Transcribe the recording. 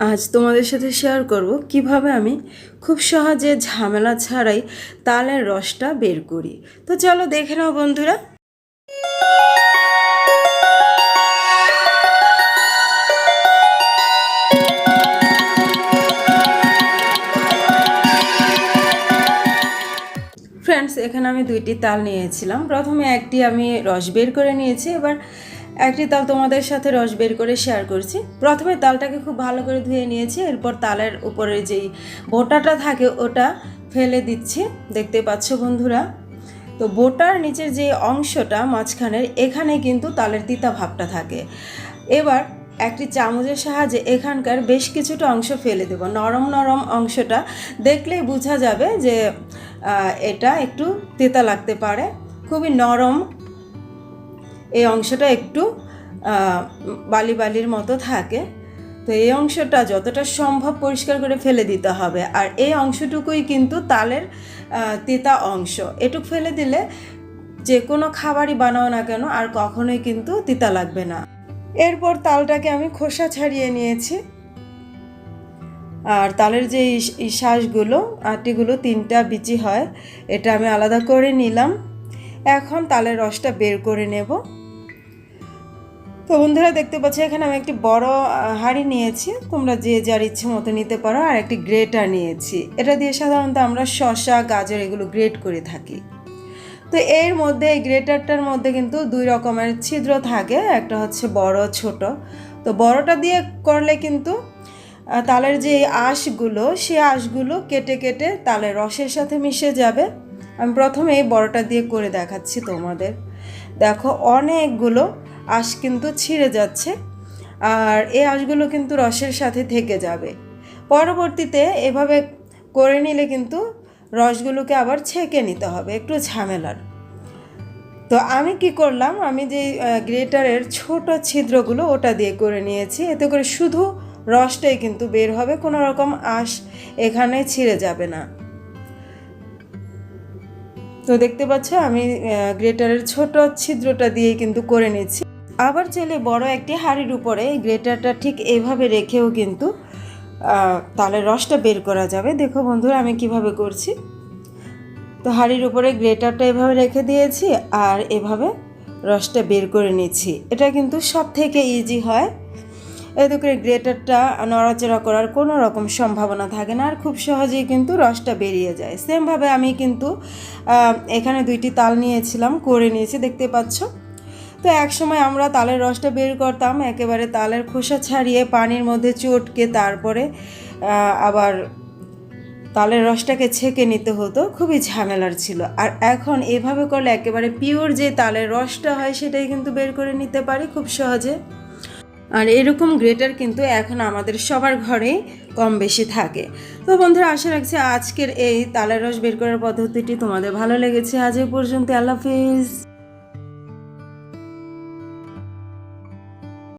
আজ তোমাদের সাথে শেয়ার করব কীভাবে আমি খুব সহজে ঝামেলা ছাড়াই তালের রসটা বের করি। তো চলো দেখে নাও বন্ধুরা। ফ্রেন্ডস এখানে আমি দুইটি তাল নিয়েছিলাম। প্রথমে একটি আমি রস বের করে নিয়েছি। এবার একটি তাল তোমাদের সাথে রস বের করে শেয়ার করছি। প্রথমে তালটাকে খুব ভালো করে ধুয়ে নিয়েছি, এরপর তালের উপরে যেই বোটাটা থাকে ওটা ফেলে দিচ্ছি। দেখতে পাচ্ছ বন্ধুরা, তো বোটার নিচের যে অংশটা মাঝখানের, এখানে কিন্তু তালের তিতা ভাবটা থাকে। এবার একটি চামচের সাহায্যে এখানকার বেশ কিছুটা অংশ ফেলে দেব। নরম নরম অংশটা দেখলেই বোঝা যাবে যে এটা একটু তেতা লাগতে পারে। খুবই নরম এই অংশটা একটু বালি বালির মতো থাকে। তো এই অংশটা যতটা সম্ভব পরিষ্কার করে ফেলে দিতে হবে। আর এই অংশটুকুই কিন্তু তালের তেতা অংশ। এটুক ফেলে দিলে যে কোনো খাবারই বানাও না কেন, আর কখনোই কিন্তু তিতা লাগবে না। এরপর তালটাকে আমি খোসা ছাড়িয়ে নিয়েছি। আর তালের যে শ্বাসগুলো আটিগুলো তিনটা বিচি হয়, এটা আমি আলাদা করে নিলাম। এখন তালের রসটা বের করে নেব। তো বন্ধুরা দেখতে পাচ্ছ, এখানে আমি একটি বড় হাঁড়ি নিয়েছি। তোমরা যে যার ইচ্ছে মতো নিতে পারো, আর একটি গ্রেটার নিয়েছি। এটা দিয়ে সাধারণত আমরা শশা গাজর এগুলো গ্রেট করে থাকি। তো এর মধ্যে, এই গ্রেটারটার মধ্যে কিন্তু দুই রকমের ছিদ্র থাকে। একটা হচ্ছে বড়, ছোট। তো বড়টা দিয়ে করলে কিন্তু তালের যে আঁশগুলো, সে আঁশগুলো কেটে কেটে তালের রসের সাথে মিশে যাবে। আমি প্রথমে এই বড়টা দিয়ে করে দেখাচ্ছি তোমাদের। দেখো, অনেকগুলো আঁশ কিন্তু ছিঁড়ে যাচ্ছে আর এই আঁশগুলো কিন্তু রসের সাথে থেকে যাবে। পরবর্তীতে এভাবে করে নিলে কিন্তু রসগুলোকে আবার ছেঁকে নিতে হবে, একটু ঝামেলার। তো আমি কি করলাম, আমি যে গ্রেটারের ছোট ছিদ্রগুলো ওটা দিয়ে করে নিয়েছি, এতে করে শুধু রসটাই কিন্তু বের হবে, কোনো রকম আঁশ এখানে ছিঁড়ে যাবে না। তো দেখতে পাচ্ছ, আমি গ্রেটারের ছোট ছিদ্রটা দিয়ে কিন্তু করে নিচ্ছি আবার চাইলে বড় একটি হাঁড়ির উপরে গ্রেটারটা ঠিক এইভাবে রেখেও কিন্তু তালের রসটা বের করা যাবে। দেখো বন্ধুরা, আমি কীভাবে করছি। তো হাঁড়ির উপরে গ্রেটারটা এভাবে রেখে দিয়েছি আর এভাবে রসটা বের করে নিচ্ছি। এটা কিন্তু সব থেকে ইজি হয় এতে করে গ্রেটারটা নড়াচড়া করার কোনো রকম সম্ভাবনা থাকে না আর খুব সহজেই কিন্তু রসটা বেরিয়ে যায়। সেমভাবে আমি কিন্তু এখানে দুইটি তাল নিয়েছিলাম, করে নিয়েছি, দেখতে পাচ্ছ? তো এক সময় আমরা তালের রসটা বের করতাম, একেবারে তালের খোসা ছাড়িয়ে পানির মধ্যে চটকে তারপরে আবার তালের রসটাকে ছেঁকে নিতে হতো। খুবই ঝামেলার ছিল। আর এখন এভাবে করলে একেবারে পিওর যে তালের রসটা হয় সেটাই কিন্তু বের করে নিতে পারি খুব সহজে। আর এরকম গ্রেটার কিন্তু এখন আমাদের সবার ঘরেই কম বেশি থাকে। তো বন্ধুরা, আশা রাখছি আজকের এই তালের রস বের করার পদ্ধতিটি তোমাদের ভালো লেগেছে। আজ এই পর্যন্ত আল্লাহ হাফিজ।